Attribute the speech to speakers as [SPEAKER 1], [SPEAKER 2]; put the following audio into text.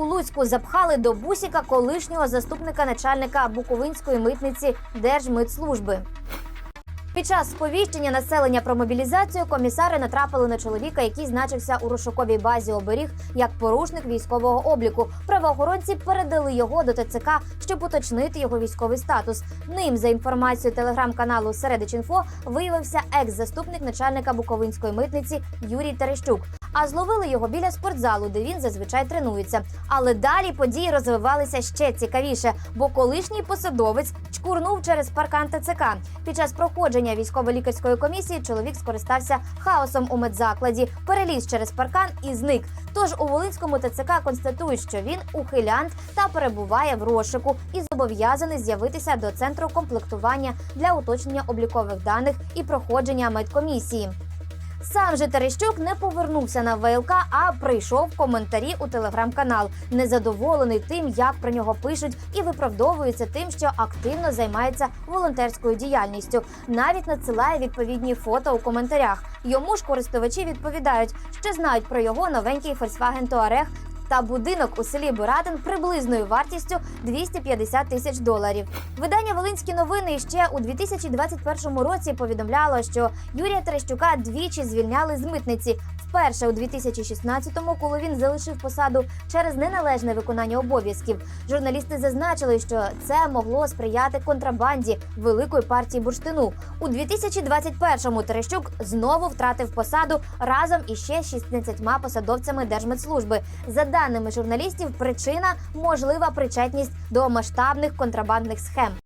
[SPEAKER 1] У Луцьку запхали до бусіка колишнього заступника начальника Буковинської митниці Держмитслужби. Під час сповіщення населення про мобілізацію комісари натрапили на чоловіка, який значився у розшуковій базі оберіг як порушник військового обліку. Правоохоронці передали його до ТЦК, щоб уточнити його військовий статус. Ним, за інформацією телеграм-каналу Середичінфо, виявився екс-заступник начальника Буковинської митниці Юрій Терещук. А зловили його біля спортзалу, де він зазвичай тренується. Але далі події розвивалися ще цікавіше, бо колишній посадовець чкурнув через паркан ТЦК. Під час проходження військово-лікарської комісії чоловік скористався хаосом у медзакладі, переліз через паркан і зник. Тож у Волинському ТЦК констатують, що він ухилянт та перебуває в розшуку і зобов'язаний з'явитися до центру комплектування для уточнення облікових даних і проходження медкомісії. Сам же Терещук не повернувся на ВЛК, а прийшов коментарі у телеграм-канал, незадоволений тим, як про нього пишуть, і виправдовується тим, що активно займається волонтерською діяльністю. Навіть надсилає відповідні фото у коментарях. Йому ж користувачі відповідають, що знають про його новенький Volkswagen Touareg та будинок у селі Боратин приблизною вартістю 250 тисяч доларів. Видання Волинські новини ще у 2021 році повідомляло, що Юрія Терещука двічі звільняли з митниці. Вперше у 2016-му, коли він залишив посаду через неналежне виконання обов'язків. Журналісти зазначили, що це могло сприяти контрабанді великої партії бурштину. У 2021-му Терещук знову втратив посаду разом із ще 16 посадовцями Держмедслужби. За даними журналістів, причина можлива причетність до масштабних контрабандних схем.